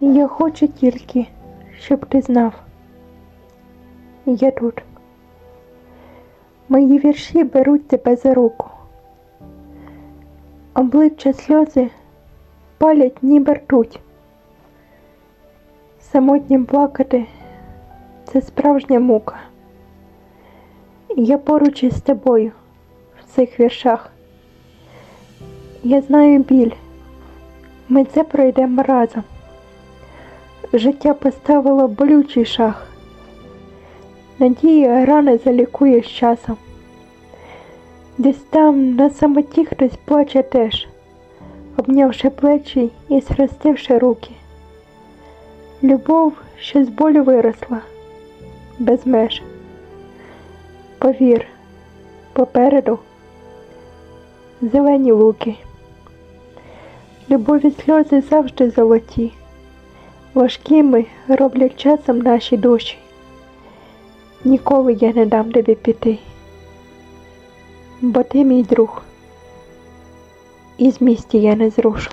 Я хочу тільки, щоб ти знав. Я тут. Мої вірші беруть тебе за руку. Обличчя сльози палять ніби ртуть. Самотнім плакати це справжня мука. Я поруч із тобою в цих віршах. Я знаю біль. Ми це пройдемо разом. Життя поставило болючий шах. Надія рани залікує з часом. Десь там на самоті хтось плаче теж, обнявши плечі і схрестивши руки. Любов, що з болю виросла, без меж. Повір, попереду зелені луки. Любові сльози завжди золоті, важкими роблять часом наші душі. Ніколи я не дам тобі піти, бо ти мій друг, і з місті я не зрушу.